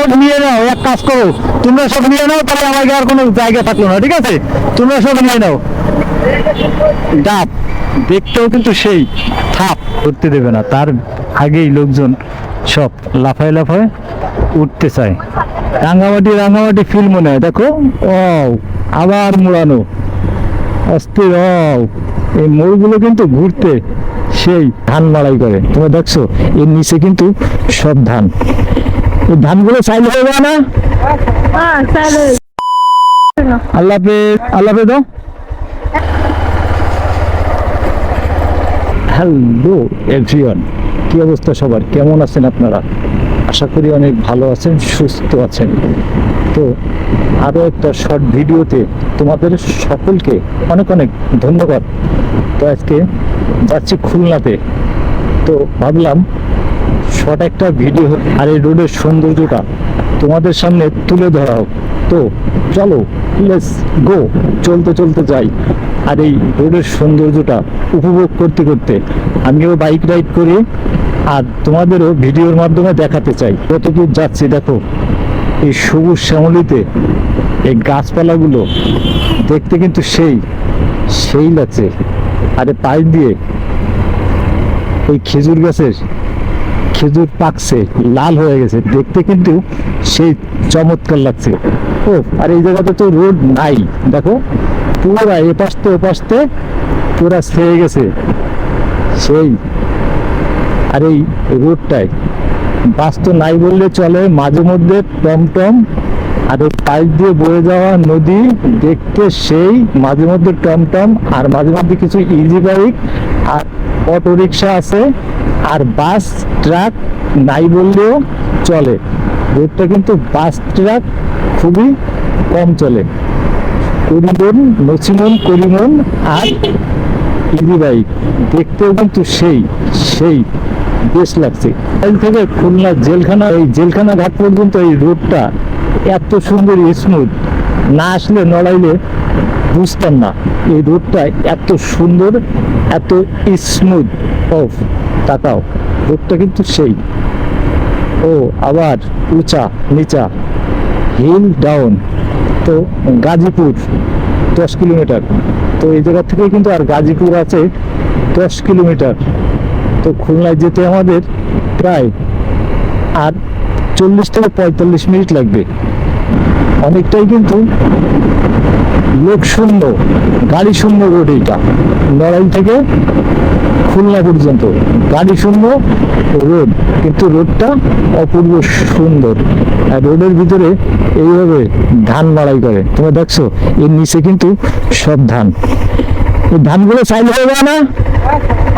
Road নিয়ে নাও, এক কাজ করো। তোমরা সব নিয়ে নাও, তাহলে আমাকে আর কোনো জায়গা থাকল না, ঠিক আছে? তোমরা সব নিয়ে নাও। ডাব, দেখতেও কিন্তু সেই থাপ করতে দেবে না, তার আগেই লোকজন সব লাফায় লাফায় উঠতে চায়। রাঙামাটি রাঙামাটি ফিল মনে হয়, দেখো ও আবার মোড়ানো। অস্থির ও এই মোড়গুলো কিন্তু ঘুরতে সেই ধান মাড়াই করে। তোমরা দেখছ, এর নিচে কিন্তু সব ধান। ধানগুলো চাইলে হয়ে যায় না? আল্লাহ হ্যালো এভরিওয়ান কি অবস্থা সবার? কেমন আছেন আপনারা? আশা করি অনেক ভালো আছেন, সুস্থ আছেন। তো আরও একটা শর্ট ভিডিওতে তোমাদের সকলকে অনেক অনেক ধন্যবাদ। তো আজকে যাচ্ছি খুলনাতে। তো ভাবলাম শর্ট একটা ভিডিও আর এই রোডের সৌন্দর্যটা তোমাদের সামনে তুলে ধরা হোক। তো চলো লেটস গো চলতে চলতে যাই। আর এই রোডের সৌন্দর্যটা উপভোগ করতে করতে আমিও বাইক রাইড করি আর তোমাদেরও ভিডিওর মাধ্যমে দেখাতে চাই। কতদূর যাচ্ছি দেখো, এই সবুজ শ্যামলিতে এই গাছপালাগুলো দেখতে কিন্তু সেই সেই লাগছে। আরে পাশ দিয়ে ওই খেজুর গাছের খেজুর পাকছে, লাল হয়ে গেছে। দেখতে কিন্তু সেই চমৎকার লাগছে। ও, আর এই জায়গাতে তো রোড নাই। দেখো, পুরা এপাশতে ওপাশতে পুরা ছেয়ে গেছে। সেই, আর এই রোডটায়। বাস তো নাই বললে চলে, মাঝে মধ্যে টমটম, আর ওই পাইপ দিয়ে বয়ে যাওয়া নদী, দেখতে সেই, মাঝে মধ্যে টমটম, আর মাঝে মধ্যে কিছু ইজি বাইক আর অটো রিক্সা আছে আর বাস, ট্রাক নাই বললেও চলে। রোডটা কিন্তু বাস, ট্রাক খুবই কম চলে। করিমন নসিমন করিমন আর ইজি বাইক দেখতেও কিন্তু সেই সেই বেশ লাগছে। থেকে খুলনা জেলখানা, এই জেলখানা ঘাট পর্যন্ত এই রোডটা এত সুন্দর স্মুথ না আসলে নড়াইলে বুঝতাম না। এই রোডটা এত সুন্দর, এত স্মুথ অফ তাকাও রোডটা কিন্তু সেই। ও, আবার উঁচা, নিচা। হিল ডাউন তো গাজীপুর, দশ কিলোমিটার। তো এই জায়গা থেকে কিন্তু আর গাজীপুর আছে দশ কিলোমিটার। তো খুলনায় যেতে আমাদের প্রায় আর চল্লিশ থেকে পঁয়তাল্লিশ মিনিট লাগবে। অনেকটাই কিন্তু লোক শূন্য গাড়ি শূন্য রোড এইটা। নড়াইল থেকে খুলনা পর্যন্ত গাড়ি শূন্য রোড। কিন্তু রোডটা অপূর্ব সুন্দর। আর রোডের ভিতরে এইভাবে ধান মাড়াই করে। তুমি দেখছ এর নিচে কিন্তু সব ধান। এই ধানগুলো সাইল হয়ে যায় না?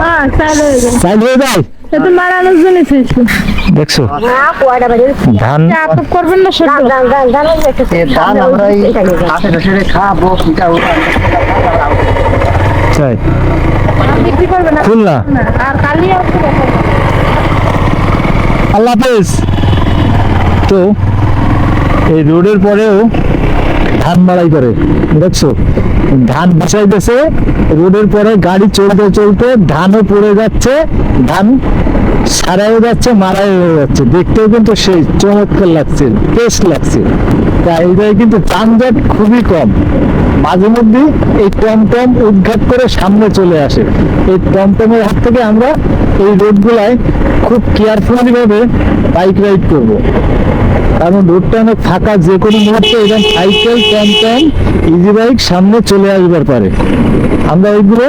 হ্যাঁ তাহলে সাইল হয়ে যায়? মারানোর জন্য দেখছ ধান করবেন না সত্য ধান আমরা খাব পিঠা চাই বিক্রি করবেন না খুলনা আল্লাহ হাফেজ তো এই রোডের পরেও ধান মারাই করে দেখছ ধান বিছাইতেছে রোডের পরে গাড়ি চলতে চলতে ধানও পড়ে যাচ্ছে ধান সারাইও যাচ্ছে, মারাই হয়ে যাচ্ছে। দেখতেও কিন্তু সেই চমৎকার লাগছে, বেশ লাগছে। তা এই কিন্তু যানজট খুবই কম। মাঝে মধ্যে এই টমটম উদ্ঘাট করে সামনে চলে আসে। এই টমটমের হাত থেকে আমরা এই রোডগুলায় খুব কেয়ারফুলি ভাবে বাইক রাইড করব। কারণ রোডটা অনেক ফাঁকা, যে কোনো মুহূর্তে এরকম সাইকেল টমটম ইজি বাইক সামনে চলে আসবার পারে। আমরা ওইগুলো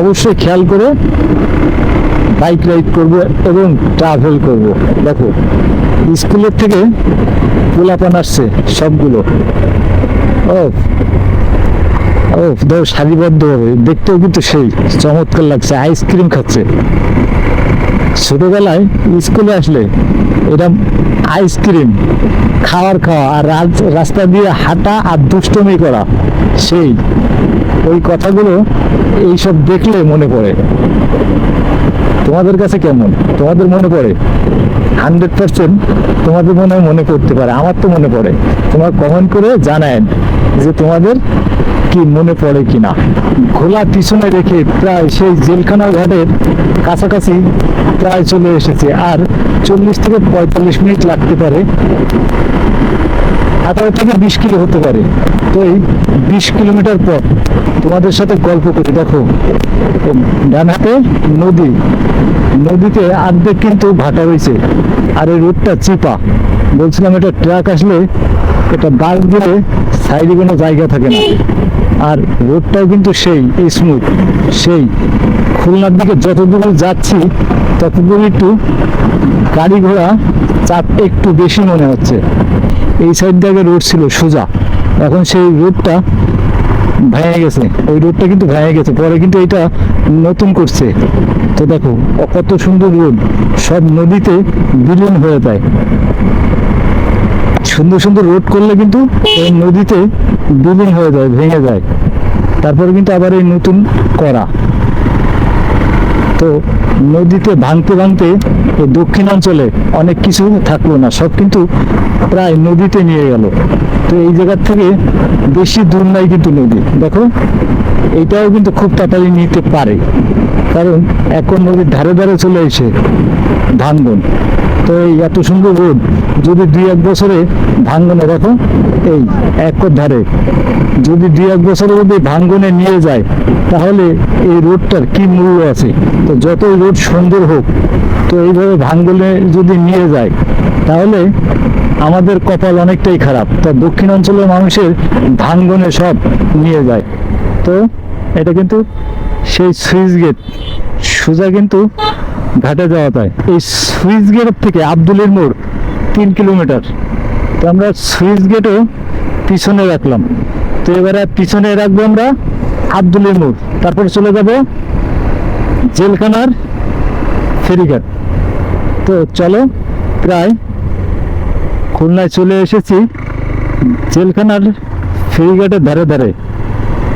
অবশ্যই খেয়াল করে বাইক রাইড করব এবং ট্রাভেল করব। দেখো, স্কুলের থেকে পোলাপান আসছে সবগুলো। ও ও ধর সারিবদ্ধ হবে দেখতেও কিন্তু সেই চমৎকার লাগছে আইসক্রিম খাচ্ছে। ছোটবেলায় স্কুলে আসলে এরকম আইসক্রিম খাওয়ার খাওয়া আর রাস্তা দিয়ে হাঁটা আর দুষ্টমি করা, সেই। ওই কথাগুলো এইসব দেখলে মনে পড়ে। তোমাদের কাছে কেমন? তোমাদের মনে পড়ে? হান্ড্রেড পার্সেন্ট তোমাদের মনে হয় মনে করতে পারে। আমার তো মনে পড়ে। তোমার কমেন্ট করে জানায় যে তোমাদের কি মনে পড়ে কিনা। খোলা পিছনে রেখে প্রায় সেই জেলখানা ঘাটের কাছাকাছি প্রায় চলে এসেছে। আর চল্লিশ থেকে পঁয়তাল্লিশ মিনিট লাগতে পারে। আঠারো থেকে বিশ কিলো হতে পারে। তো এই বিশ কিলোমিটার পর তোমাদের সাথে গল্প করি। দেখো ডান হাতে নদী নদীতে আর্ধেক কিন্তু ভাটা রয়েছে আর এই রোডটা চিপা। বলছিলাম এটা ট্রাক আসলে এটা বাস দিলে সাইডে কোনো জায়গা থাকে না। আর রোডটাও কিন্তু সেই স্মুথ সেই। খুলনার দিকে যতদূর যাচ্ছি, ততদূর একটু গাড়ি ঘোড়া চাপ একটু বেশি মনে হচ্ছে। এই সাইড দিয়ে রোড ছিল সোজা। এখন সেই রোডটা ভেঙে গেছে। ওই রোডটা কিন্তু ভেঙে গেছে। পরে কিন্তু এটা নতুন করছে। তো দেখো, কত সুন্দর রোড। সব নদীতে বিলীন হয়ে যায়। সুন্দর সুন্দর রোড করলে কিন্তু এই নদীতে বিলীন হয়ে যায়, ভেঙে যায়। তারপরে কিন্তু আবার এই নতুন করা। তো নদীতে ভাঙতে ভাঙতে দক্ষিণাঞ্চলে অনেক কিছু থাকল না, সব কিন্তু প্রায় নদীতে নিয়ে গেল। তো এই জায়গার থেকে বেশি দূর নাই কিন্তু নদী। দেখো, এটাও কিন্তু খুব তাড়াতাড়ি নিতে পারে। কারণ এখন নদীর ধারে ধারে চলে এসে ভাঙ্গন তো এই এত সুন্দর রোড যদি দুই এক বছরে ভাঙ্গনে, দেখো এই এক ধারে, যদি দুই এক বছরে যদি ভাঙ্গনে নিয়ে যায়, তাহলে এই রোডটার কি মূল্য আছে? তো যতই রোড সুন্দর হোক, তো এইভাবে ভাঙ্গনে যদি নিয়ে যায়, তাহলে আমাদের কপাল অনেকটাই খারাপ। তা দক্ষিণ অঞ্চলের মানুষের ভাঙ্গনে সব নিয়ে যায়। তো এটা কিন্তু সেই সুইচ গেট। সোজা কিন্তু ঘাটে যাওয়া যায় এই সুইচ গেট থেকে আবদুলের মোড় তিন কিলোমিটার। তো আমরা সুইচ গেটও পিছনে রাখলাম। তো এবারে পিছনে রাখব আমরা আব্দুলের মোড়। তারপর চলে যাব জেলখানার ফেরিঘাট। তো চলো, প্রায় খুলনায় চলে এসেছি জেলখানার ফেরিঘাটের ধারে ধারে।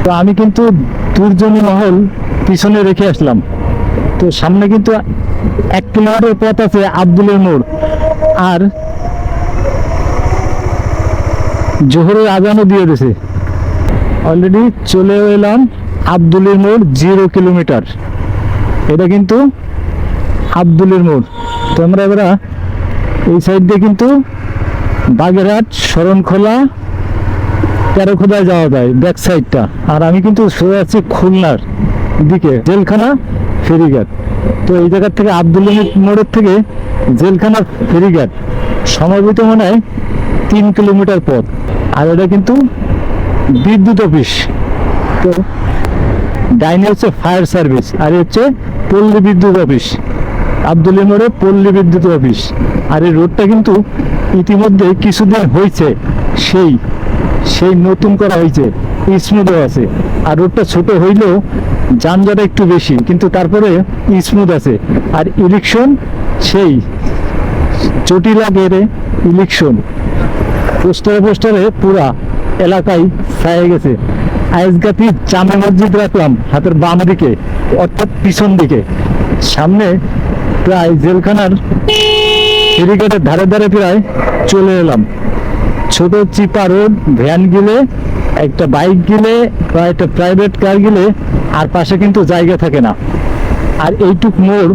তো আমি কিন্তু দুর্জনী মহল পিছনে রেখে আসলাম। তো সামনে কিন্তু এক কিলোমিটার পথ আছে আব্দুলের মোড়। আর জোহরের আজানও দিয়ে দিয়েছে অলরেডি চলে এলাম আব্দুলের মোড় জিরো কিলোমিটার এটা কিন্তু আব্দুলের মোড়। তো আমরা এবার এই সাইড দিয়ে কিন্তু বাগেরহাট, শরণখোলা, তেরোখোদায় যাওয়া যায় ব্যাক সাইডটা আর আমি কিন্তু সোজা আছি খুলনার দিকে। জেলখানা ফেরিঘাট। তো এই জায়গার থেকে আব্দুল মোড়ের থেকে জেলখানা ফেরিঘাট। সমবেত মনে হয় তিন কিলোমিটার পথ। আর এটা কিন্তু বিদ্যুৎ অফিস। তো ডাইনে হচ্ছে ফায়ার সার্ভিস, আর হচ্ছে পল্লী বিদ্যুৎ অফিস। আব্দুল মোড়ে পল্লী বিদ্যুৎ অফিস। আর এই রোডটা কিন্তু ইতিমধ্যে কিছুদিন হয়েছে, সেই সেই নতুন করা হয়েছে স্মুথও আছে। আর রোডটা ছোট হইলেও যানজট একটু বেশি, কিন্তু তারপরে স্মুথ আছে। আর ইলেকশন সেই, জটিলা গেড়ে ইলেকশন পোস্টারে পোস্টারে পুরা এলাকায় ছায়ে গেছে। আইসগাতি জামে মসজিদ রাখলাম হাতের বাম দিকে, অর্থাৎ পিছন দিকে। সামনে প্রায় জেলখানার ফেরিঘাটের ধারে ধারে প্রায় চলে এলাম। ছোট চিপা রোড, ভ্যান গিলে, একটা বাইক গিলে বা একটা প্রাইভেট কার গিলে আর পাশে কিন্তু জায়গা থাকে না। আর এইটুক মোড়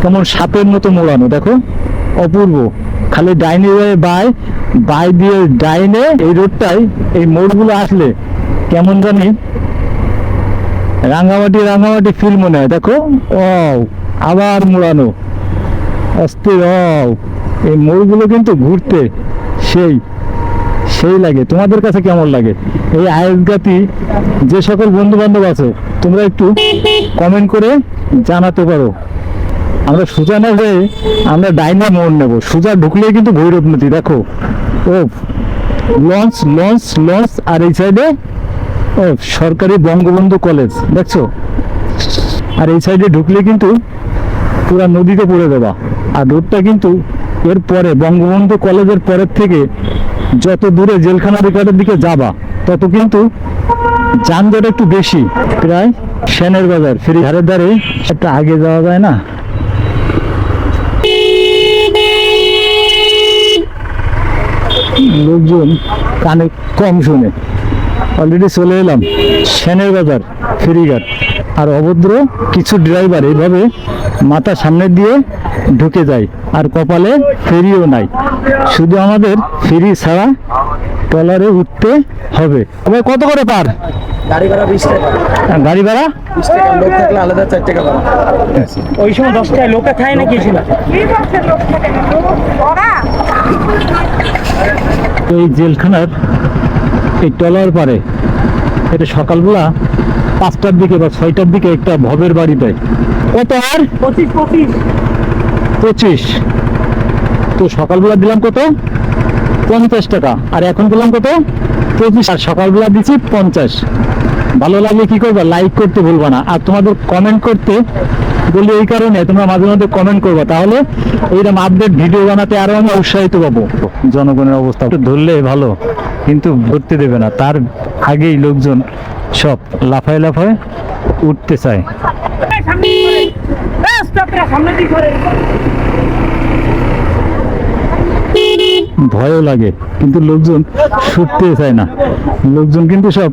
কেমন সাপের মতো মোড়ানো, দেখো, অপূর্ব। খালি ডাইনে বাই বাই দিয়ে ডাইনে এই রোডটাই এই মোড়গুলো আসলে কেমন জানি রাঙামাটি রাঙামাটি ফিল মনে হয়, দেখো ও আবার মোড়ানো। অস্থির ও এই মোড়গুলো কিন্তু ঘুরতে সেই সেই লাগে। তোমাদের কাছে কেমন লাগে? এই আয়েসগাতি যে সকল বন্ধু বান্ধব আছে, তোমরা একটু কমেন্ট করে জানাতে পারো। আমরা সোজা না হয়ে আমরা ডাইনে মোড় নেব। সোজা ঢুকলেই কিন্তু ভৈরব নদী, দেখো। ও লঞ্চ লঞ্চ লঞ্চ, আর এই সাইডে ও সরকারি বঙ্গবন্ধু কলেজ, দেখছ? আর এই সাইডে ঢুকলে কিন্তু পুরা নদীতে পড়ে দেবা। আর রোডটা কিন্তু এর পরে, বঙ্গবন্ধু কলেজের পরের থেকে যত দূরে জেলখানা রেকার্ডের দিকে যাবা, তত কিন্তু যানজট একটু বেশি। প্রায় সেনের বাজার, ফেরি ধারের ধারে একটা আগে যাওয়া যায় না? লোকজন কানে কম শুনে। অলরেডি চলে এলাম সেনের বাজার ফেরিঘাট। আর অভদ্র কিছু ড্রাইভার এইভাবে মাথা সামনে দিয়ে ঢুকে যায় আর কপালে ফেরিও নাই। শুধু আমাদের ফেরি ছাড়া ট্রলারে উঠতে হবে। তবে কত করে পার? গাড়ি ভাড়া বিশ টাকা। গাড়ি ভাড়া বিশ টাকা লোক থাকলে আলাদা চার টাকা ভাড়া। ওই সময় দশটায় লোকে থাকে নাকি ছিল এই জেলখানার এই ট্রলার পারে এটা সকালবেলা পাঁচটার দিকে বা ছয়টার দিকে একটা ভবের বাড়ি দেয় কত আর? পঁচিশ পঁচিশ। পঁচিশ। তো সকালবেলা দিলাম কত? পঞ্চাশ টাকা। আর এখন দিলাম কত? পঁচিশ। আর সকালবেলা দিচ্ছি পঞ্চাশ। ভালো লাগলে কি করবা? লাইক করতে ভুলবা না। আর তোমাদের কমেন্ট করতে বলি এই কারণে তোমরা মাঝে মধ্যে কমেন্ট করবা। তাহলে এইরকম আপডেট ভিডিও বানাতে আরও আমি উৎসাহিত পাবো। জনগণের অবস্থা ধরলে ভালো। কিন্তু ধরতে দেবে না। তার আগেই লোকজন সব লাফায় লাফায় উঠতে চায়। ভয়ও লাগে, কিন্তু লোকজন ছুটতে চায় না। লোকজন কিন্তু সব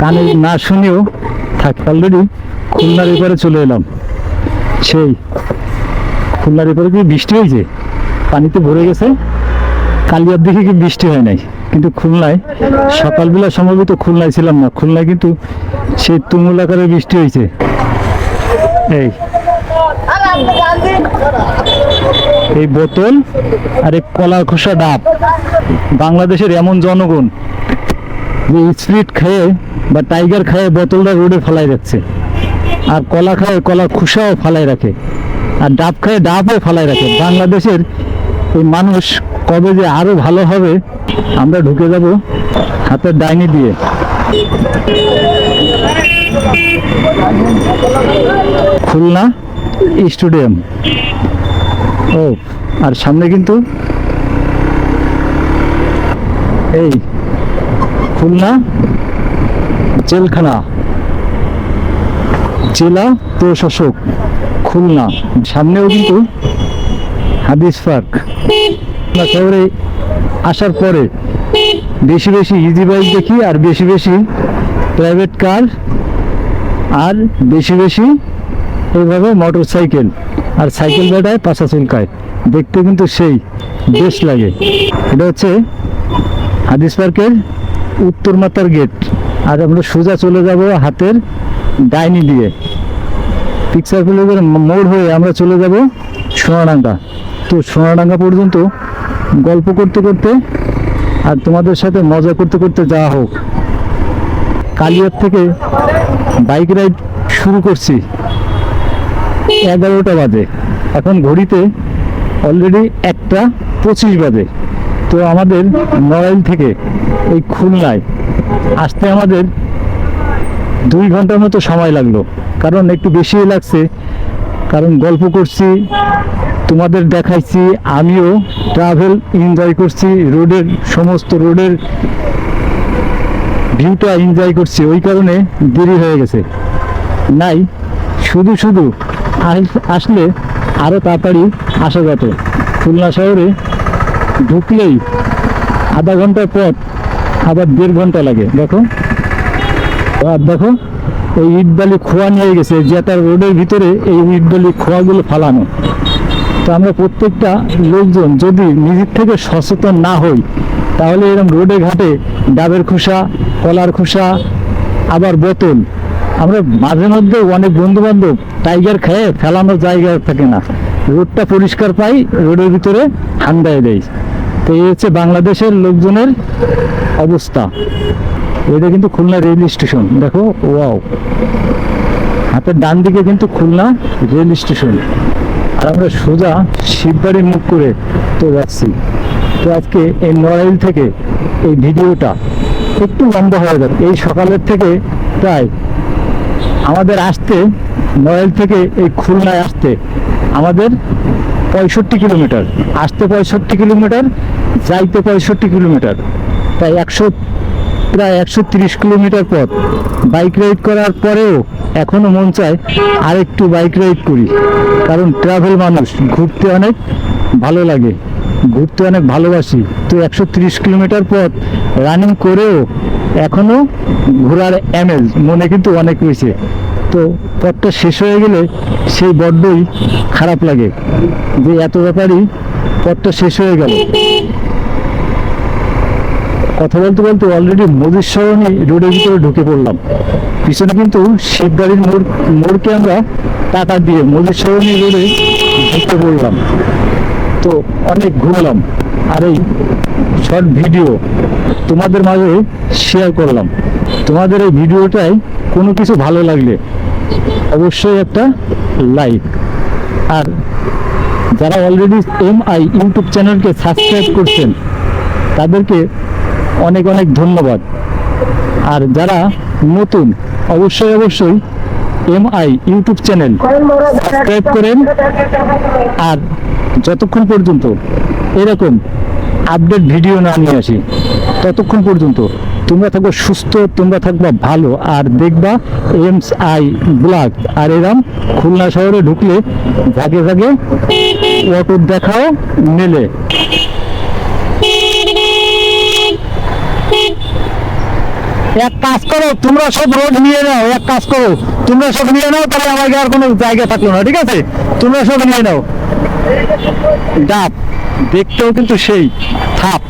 কানে না শুনেও থাক অলরেডি খুলনার এপারে চলে এলাম। সেই খুলনার এপারে কি বৃষ্টি হয়েছে? পানিতে ভরে গেছে? কালিয়ার দিকে কি বৃষ্টি হয় নাই? কিন্তু খুলনায় সকালবেলা সম্ভবত খুলনায় ছিলাম না। খুলনায় কিন্তু সেই তুমুল আকারে বৃষ্টি হয়েছে। এই। এই বোতল আর এই কলার খোসা ডাব। বাংলাদেশের এমন জনগণ যে স্প্রিট খেয়ে বা টাইগার খেয়ে বোতলটা রোডে ফালাই রাখছে। আর কলা খায় কলা খোসাও ফালাই রাখে। আর ডাব খায় ডাবও ফালাই রাখে। বাংলাদেশের এই মানুষ কবে যে আরও ভালো হবে আমরা ঢুকে যাব হাতের ডাইনি দিয়ে। খুলনা স্টেডিয়াম। ও, আর সামনে কিন্তু এই খুলনা জেলখানা। জেলা প্রশাসক খুলনা, সামনেও কিন্তু হাদিস পার্ক। শহরে আসার পরে বেশি বেশি ইজি বাইক দেখি আর বেশি বেশি প্রাইভেট কার আর বেশি বেশি এইভাবে মোটর সাইকেল আর সাইকেল বেটায় পাশা চুলকায়। দেখতে কিন্তু সেই, বেশ লাগে। এটা হচ্ছে হাদিস পার্কের উত্তর মাতার গেট আর আমরা সোজা চলে যাব হাতের ডাইনি দিয়ে। পিকচার প্লেজের মোড় হয়ে আমরা চলে যাব সোনাডাঙ্গা। তো সোনাডাঙ্গা পর্যন্ত গল্প করতে করতে আর তোমাদের সাথে মজা করতে করতে যাওয়া হোক। কালিয়ার থেকে বাইক রাইড শুরু করছি এগারোটা বাজে। এখন ঘড়িতে অলরেডি একটা পঁচিশ বাজে। তো আমাদের নড়াইল থেকে এই খুলনায় আসতে আমাদের দুই ঘণ্টার মতো সময় লাগল। কারণ একটু বেশি লাগছে। কারণ গল্প করছি তোমাদের দেখাইছি, আমিও ট্রাভেল এনজয় করছি, রোডের সমস্ত রোডের ভিউটা এনজয় করছি, ওই কারণে দেরি হয়ে গেছে। নাই, শুধু শুধু আসলে আরও তাড়াতাড়ি আসা যেত খুলনা শহরে ঢুকলেই আধা ঘণ্টার পর আবার দেড় ঘণ্টা লাগে, দেখো। আর দেখো, এই ইটবালি খোয়া নিয়ে গেছে জেতার রোডের ভিতরে এই ইটবালি খোয়াগুলো ফালানো। তো আমরা প্রত্যেকটা লোকজন যদি নিজের থেকে সচেতন না হই, তাহলে এরকম রোডে ঘাটে ডাবের খোসা, কলার খোসা, আবার বোতল। আমরা মাঝে মধ্যে অনেক বন্ধু বান্ধব টাইগার খেয়ে ফেলানোর জায়গা থাকে না। রোডটা পরিষ্কার পাই, রোডের ভিতরে হান্দায় দেয় তো এই হচ্ছে বাংলাদেশের লোকজনের অবস্থা। এটা কিন্তু খুলনা রেল স্টেশন। দেখো, ওয়াও। হাতের ডান দিকে কিন্তু খুলনা রেল স্টেশন। আমরা সোজা শিববাড়ির মুখ করে তো যাচ্ছি। তো আজকে এই নড়াইল থেকে এই ভিডিওটা একটু লম্বা হয়ে যাবে। এই সকালের থেকে প্রায় আমাদের আসতে, নড়াইল থেকে এই খুলনায় আসতে আমাদের পঁয়ষট্টি কিলোমিটার। আসতে পঁয়ষট্টি কিলোমিটার, যাইতে পঁয়ষট্টি কিলোমিটার। তাই একশো প্রায় একশো তিরিশ কিলোমিটার পথ। বাইক রাইড করার পরেও এখনও মন চায় আরেকটু বাইক রাইড করি। কারণ ট্রাভেল মানুষ, ঘুরতে অনেক ভালো লাগে, ঘুরতে অনেক ভালোবাসি। তো একশো তিরিশ কিলোমিটার পথ রানিং করেও এখনও ঘোরার অ্যামেজ মনে কিন্তু অনেক রয়েছে। তো পথটা শেষ হয়ে গেলে সেই বড্ডই খারাপ লাগে যে এত ব্যাপারই পথটা শেষ হয়ে গেল। কথা বলতে বলতে অলরেডি মজুর সরণি রোডের ভিতরে ঢুকে পড়লাম। পিছনে কিন্তু শিবগাড়ির মোড়, মোড়কে আমরা টাকা দিয়ে মজুর সরণি রোডে ঢুকে পড়লাম। তো অনেক ঘুরলাম আর এই শর্ট ভিডিও তোমাদের মাঝে শেয়ার করলাম। তোমাদের এই ভিডিওটাই কোনো কিছু ভালো লাগলে অবশ্যই একটা লাইক আর যারা অলরেডি এম আই ইউটিউব চ্যানেলকে সাবস্ক্রাইব করছেন, তাদেরকে অনেক অনেক ধন্যবাদ। আর যারা নতুন, অবশ্যই অবশ্যই m i YouTube channel subscribe করেন। আর যতক্ষণ পর্যন্ত এরকম আপডেট ভিডিও না নিয়ে আসি, ততক্ষণ পর্যন্ত তোমরা থাকবে সুস্থ, তোমরা থাকবা ভালো। আর দেখবা এমস আই ব্লগ। আর এরম খুলনা শহরে ঢুকলে ভাগে ভাগে অটো দেখাও মেলে। এক কাজ করো, তোমরা সব রোড নিয়ে নাও, এক কাজ করো। তোমরা সব নিয়ে নাও, তাহলে আমাকে আর কোনো জায়গা থাকল না, ঠিক আছে? তোমরা সব নিয়ে নাও। ডাব দেখতেও কিন্তু সেই থাপ